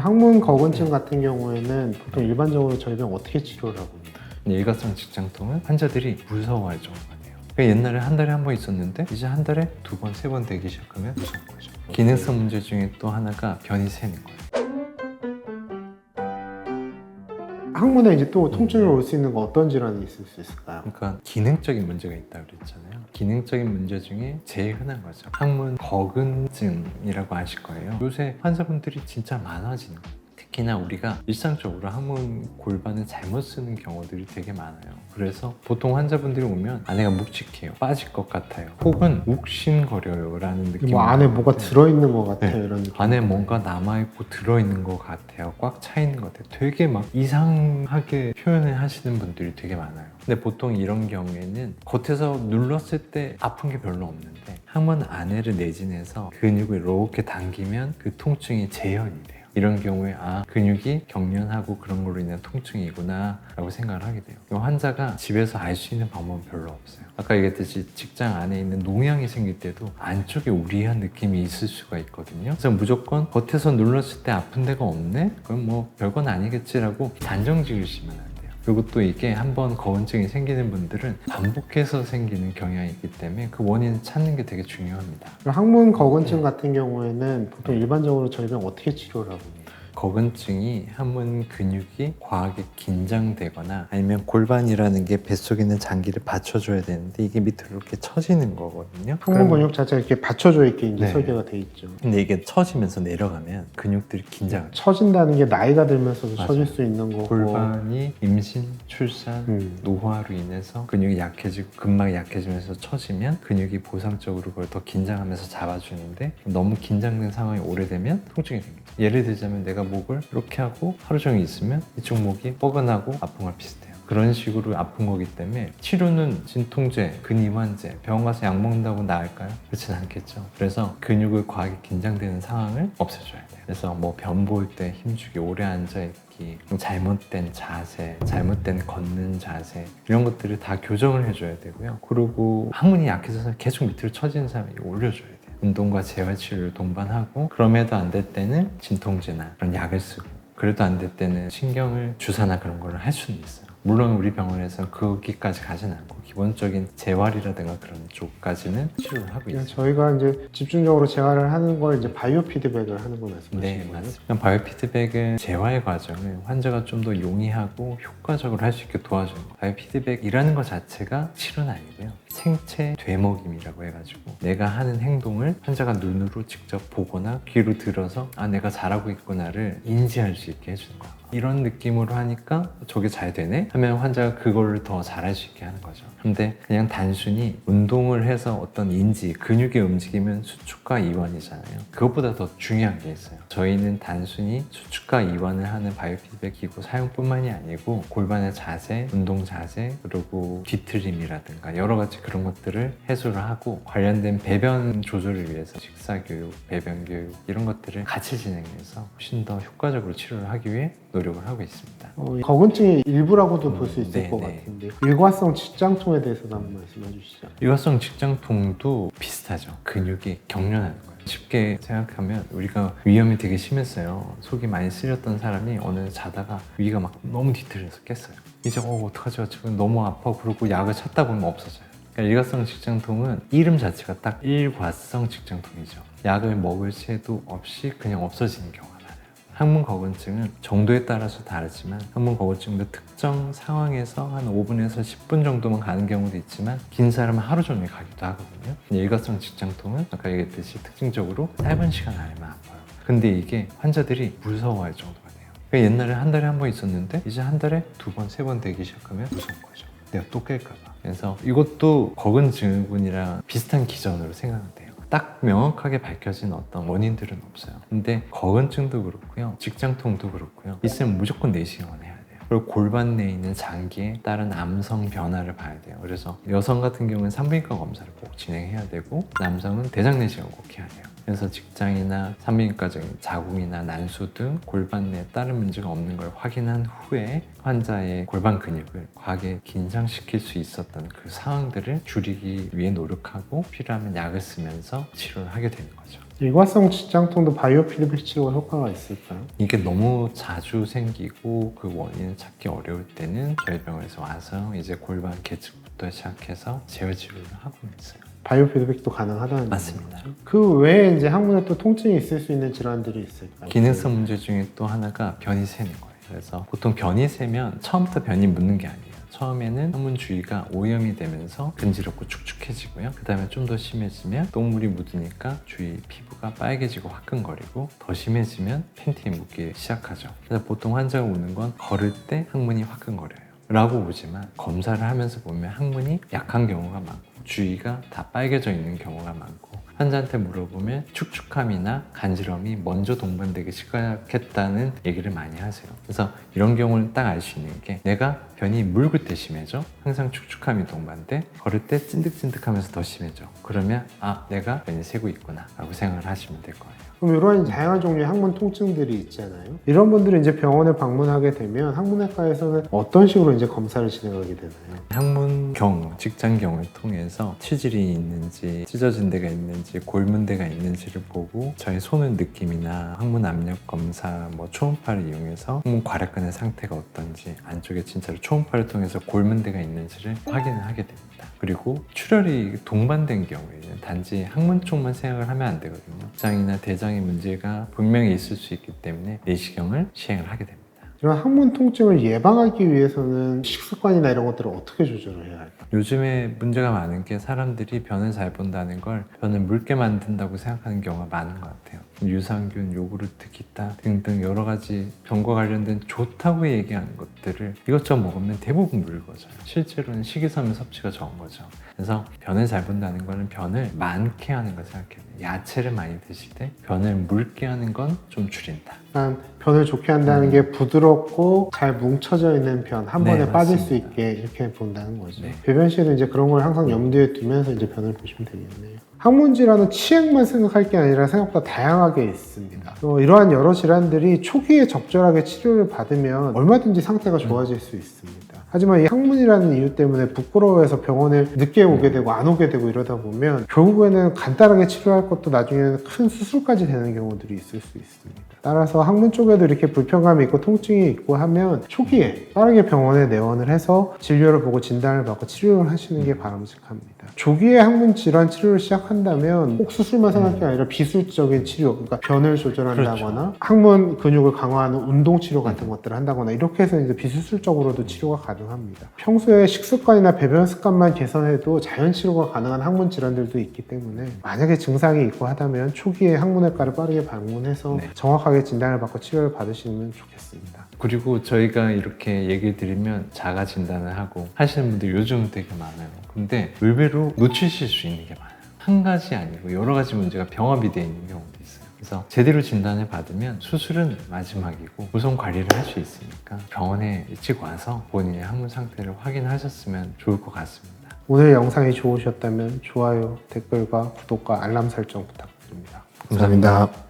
항문 거근증 같은 경우에는 보통 일반적으로 저희가 어떻게 치료를 하고 있나요? 일가성 직장통은 환자들이 무서워할 정도가 돼요. 그러니까 옛날에 한 달에 한 번 있었는데 이제 한 달에 두 번, 세 번 되기 시작하면 무서운 거죠. 기능성 문제 중에 또 하나가 변이 새는 거예요. 항문에 이제 또 통증이 올 수 있는 거 어떤 질환이 있을 수 있을까요? 그러니까 기능적인 문제가 있다고 그랬잖아요. 기능적인 문제 중에 제일 흔한 거죠. 항문 거근증이라고 아실 거예요. 요새 환자분들이 진짜 많아지는 거예요. 특히나 우리가 일상적으로 항문 골반을 잘못 쓰는 경우들이 되게 많아요. 그래서 보통 환자분들이 오면 안에가 묵직해요. 빠질 것 같아요. 혹은 욱신거려요 라는 느낌. 뭐 안에 뭐가 들어있는 것 같아요 네. 이런 느낌. 안에 뭔가 남아있고 들어있는 것 같아요. 꽉 차 있는 것 같아요. 되게 막 이상하게 표현을 하시는 분들이 되게 많아요. 근데 보통 이런 경우에는 겉에서 눌렀을 때 아픈 게 별로 없는데 항문 안에를 내진해서 근육을 이렇게 당기면 그 통증이 재현이 돼요. 이런 경우에 아 근육이 경련하고 그런 걸로 인한 통증이구나 라고 생각을 하게 돼요. 이 환자가 집에서 알 수 있는 방법은 별로 없어요. 아까 얘기했듯이 직장 안에 있는 농양이 생길 때도 안쪽에 우리한 느낌이 있을 수가 있거든요. 그래서 무조건 겉에서 눌렀을 때 아픈 데가 없네? 그럼 뭐 별건 아니겠지라고 단정 지으시면 그리고 또 이게 한번 거운증이 생기는 분들은 반복해서 생기는 경향이 있기 때문에 그 원인을 찾는 게 되게 중요합니다. 항문 거근증 같은 경우에는 보통 일반적으로 저희가 어떻게 치료를 하고? 거근증이 항문 근육이 과하게 긴장되거나 아니면 골반이라는 게 뱃속에 있는 장기를 받쳐줘야 되는데 이게 밑으로 이렇게 처지는 거거든요. 항문 근육 자체가 이렇게 받쳐져 있게 이제 네. 설계가 돼 있죠. 근데 이게 처지면서 내려가면 근육들이 해요. 처진다는 게 나이가 들면서도 맞아요. 처질 수 있는 거고. 골반이 임신, 출산, 음. 노화로 인해서 근육이 약해지고 근막이 약해지면서 처지면 근육이 보상적으로 그걸 더 긴장하면서 잡아주는데 너무 긴장된 상황이 오래되면 통증이 생깁니다. 예를 들자면 내가 목을 이렇게 하고 하루 종일 있으면 이쪽 목이 뻐근하고 아픈 걸 비슷해요. 그런 식으로 아픈 거기 때문에 치료는 진통제, 근이완제, 병원 가서 약 먹는다고 나을까요? 그렇진 않겠죠. 그래서 근육을 과하게 긴장되는 상황을 없애줘야 돼요. 그래서 뭐변볼때 힘주기, 오래 앉아있기, 잘못된 자세, 잘못된 걷는 자세 이런 것들을 다 교정을 해줘야 되고요. 그리고 항문이 약해져서 계속 밑으로 처지는 사람이 올려줘야 돼요. 운동과 재활치료를 동반하고 그럼에도 안 될 때는 진통제나 그런 약을 쓰고 그래도 안 될 때는 신경을 주사나 그런 걸 할 수는 있어요. 물론 우리 병원에서 거기까지 가진 않고 기본적인 재활이라든가 그런 쪽까지는 치료를 하고 그냥 있어요. 저희가 이제 집중적으로 재활을 하는 걸 이제 바이오 피드백을 하는 거 말씀하시는 네, 거예요? 맞습니다. 바이오 피드백은 재활 과정을 환자가 좀 더 용이하고 효과적으로 할 수 있게 도와주는 거예요. 바이오 피드백이라는 것 자체가 치료는 아니고요. 생체 되먹임이라고 해가지고 내가 하는 행동을 환자가 눈으로 직접 보거나 귀로 들어서 아 내가 잘하고 있구나를 인지할 수 있게 해주는 거예요. 이런 느낌으로 하니까 저게 잘 되네 하면 환자가 그걸 더 잘할 수 있게 하는 거죠. 근데 그냥 단순히 운동을 해서 어떤 인지, 근육의 움직이면 수축과 이완이잖아요. 그것보다 더 중요한 게 있어요. 저희는 단순히 수축 과 이완을 하는 바이오피드백 기구 사용뿐만이 아니고 골반의 자세, 운동 자세, 그리고 뒤트림이라든가 여러 가지 그런 것들을 해소를 하고 관련된 배변 조절을 위해서 식사 교육, 배변 교육 이런 것들을 같이 진행해서 훨씬 더 효과적으로 치료를 하기 위해 노력을 하고 있습니다. 어, 이 거근증의 일부라고도 볼수 음, 있을 네, 것 네. 같은데 일과성 직장통에 대해서도 한번 말씀해 주시죠. 일과성 직장통도 비슷하죠. 근육이 경련하는. 쉽게 생각하면 우리가 위염이 되게 심했어요. 속이 많이 쓰렸던 사람이 어느 날 자다가 위가 막 너무 뒤틀려서 깼어요. 이제 어 어떡하죠? 지금 너무 아파 그러고 약을 찾다 보면 없어져요. 그러니까 일과성 직장통은 이름 자체가 딱 일과성 직장통이죠. 약을 먹을 새도 없이 그냥 없어지는 많아요. 항문 거근증은 정도에 따라서 다르지만 항문 거근증도 특정 상황에서 한 5분에서 10분 정도만 가는 경우도 있지만 긴 사람은 하루 종일 가기도 하거든요. 일과성 직장통은 아까 얘기했듯이 특징적으로 짧은 시간 안에만 아파요. 근데 이게 환자들이 무서워할 정도가 돼요. 그러니까 옛날에 한 달에 한 번 있었는데 이제 한 달에 두 번, 세 번 되기 시작하면 무서운 거죠. 내가 또 깰까 봐. 그래서 이것도 거근 증후군이랑 비슷한 기전으로 생각하면 돼요. 딱 명확하게 밝혀진 어떤 원인들은 없어요. 근데 거근증도 그렇고요. 직장통도 그렇고요. 있으면 무조건 내시경을 해야 돼요. 그리고 골반 내에 있는 장기에 따른 암성 변화를 봐야 돼요. 그래서 여성 같은 경우는 산부인과 검사를 꼭 진행해야 되고 남성은 대장 내시경을 꼭 해야 돼요. 그래서 직장이나 산부인과적인 자궁이나 난수 등 골반 내에 다른 문제가 없는 걸 확인한 후에 환자의 골반 근육을 과하게 긴장시킬 수 있었던 그 상황들을 줄이기 위해 노력하고 필요하면 약을 쓰면서 치료를 하게 되는 거죠. 일과성 지장통도 바이오 피드백 치료가 효과가 있을까요? 이게 너무 자주 생기고 그 원인을 찾기 어려울 때는 저희 병원에서 와서 이제 골반 계측부터 시작해서 제어 치료를 하고 있어요. 바이오 피드백도 가능하다는 맞습니다. 거죠. 그 외에 이제 항문에 또 통증이 있을 수 있는 질환들이 있을까요? 기능성 문제 중에 또 하나가 변이 새는 거예요. 그래서 보통 변이 새면 처음부터 변이 묻는 게 아니에요. 처음에는 항문 주위가 오염이 되면서 근지럽고 축축해지고요. 그 다음에 좀 더 심해지면 똥물이 묻으니까 주위 피부가 빨개지고 화끈거리고 더 심해지면 팬티에 묻기 시작하죠. 그래서 보통 환자가 오는 건 걸을 때 항문이 화끈거려요. 라고 보지만 검사를 하면서 보면 항문이 약한 경우가 많고 주위가 다 빨개져 있는 경우가 많고 환자한테 물어보면 축축함이나 간지럼이 먼저 동반되기 시작했다는 얘기를 많이 하세요. 그래서 이런 경우는 딱 알 수 있는 게 내가 변이 물고 때 심해져 항상 축축함이 동반돼 걸을 때 찐득찐득하면서 더 심해져 그러면 아 내가 변이 새고 있구나 라고 생각을 하시면 될 거예요. 그럼 이러한 다양한 종류의 항문 통증들이 있잖아요. 이런 분들이 이제 병원에 방문하게 되면 항문외과에서는 어떤 식으로 이제 검사를 진행하게 되나요? 항문 경우, 직장 경우를 통해서 치질이 있는지, 찢어진 데가 있는지, 골문 데가 있는지를 보고 저희 손의 느낌이나 항문 압력 검사, 뭐 초음파를 이용해서 항문 괄약근의 상태가 어떤지, 안쪽에 진짜로 초음파를 통해서 골문 데가 있는지를 확인을 하게 됩니다. 그리고 출혈이 동반된 경우에는 단지 항문 쪽만 생각을 하면 안 되거든요. 장이나 대장의 문제가 분명히 있을 수 있기 때문에 내시경을 시행을 하게 됩니다. 이런 항문 통증을 예방하기 위해서는 식습관이나 이런 것들을 어떻게 조절을 해야 할까요? 요즘에 문제가 많은 게 사람들이 변을 잘 본다는 걸 변을 묽게 만든다고 생각하는 경우가 많은 것 같아요. 유산균, 요구르트, 기타 등등 여러 가지 변과 관련된 좋다고 얘기하는 것들을 이것저것 먹으면 대부분 묽어져요. 실제로는 식이섬유 섭취가 적은 거죠. 그래서 변을 잘 본다는 거는 변을 많게 하는 걸 생각해요. 야채를 많이 드실 때 변을 묽게 하는 건 좀 줄인다. 일단 변을 좋게 한다는 게 부드럽고 잘 뭉쳐져 있는 변한 음. 네, 번에 빠질 수 맞습니다. 있게 이렇게 본다는 거죠. 네. 배변실은 이제 그런 걸 항상 염두에 두면서 이제 변을 보시면 되겠네요. 항문 질환은 치액만 생각할 게 아니라 생각보다 다양하게 있습니다. 또 이러한 여러 질환들이 초기에 적절하게 치료를 받으면 얼마든지 상태가 좋아질 수 있습니다. 하지만 이 항문이라는 이유 때문에 부끄러워해서 병원에 늦게 오게 되고 안 오게 되고 이러다 보면 결국에는 간단하게 치료할 것도 나중에는 큰 수술까지 되는 경우들이 있을 수 있습니다. 따라서 항문 쪽에도 이렇게 불편감이 있고 통증이 있고 하면 초기에 빠르게 병원에 내원을 해서 진료를 보고 진단을 받고 치료를 하시는 게 바람직합니다. 조기에 항문 질환 치료를 시작한다면 꼭 수술만 생각할 게 아니라 비술적인 치료, 그러니까 변을 조절한다거나 항문 근육을 강화하는 운동 치료 같은 것들을 한다거나 이렇게 해서 이제 비수술적으로도 치료가 가능합니다. 평소에 식습관이나 배변 습관만 개선해도 자연 치료가 가능한 항문 질환들도 있기 때문에 만약에 증상이 있고 하다면 초기에 항문외과를 빠르게 방문해서 네. 정확하게 진단을 받고 치료를 받으시면 좋겠습니다. 그리고 저희가 이렇게 얘기를 드리면 자가 진단을 하고 하시는 분들 요즘 되게 많아요. 근데 의외로 놓치실 수 있는 게 많아요. 한 가지 아니고 여러 가지 문제가 병합이 되어 있는 경우도 있어요. 그래서 제대로 진단을 받으면 수술은 마지막이고 우선 관리를 할 수 있으니까 병원에 일찍 와서 본인의 항문 상태를 확인하셨으면 좋을 것 같습니다. 오늘 영상이 좋으셨다면 좋아요, 댓글과 구독과 알람 설정 부탁드립니다. 감사합니다.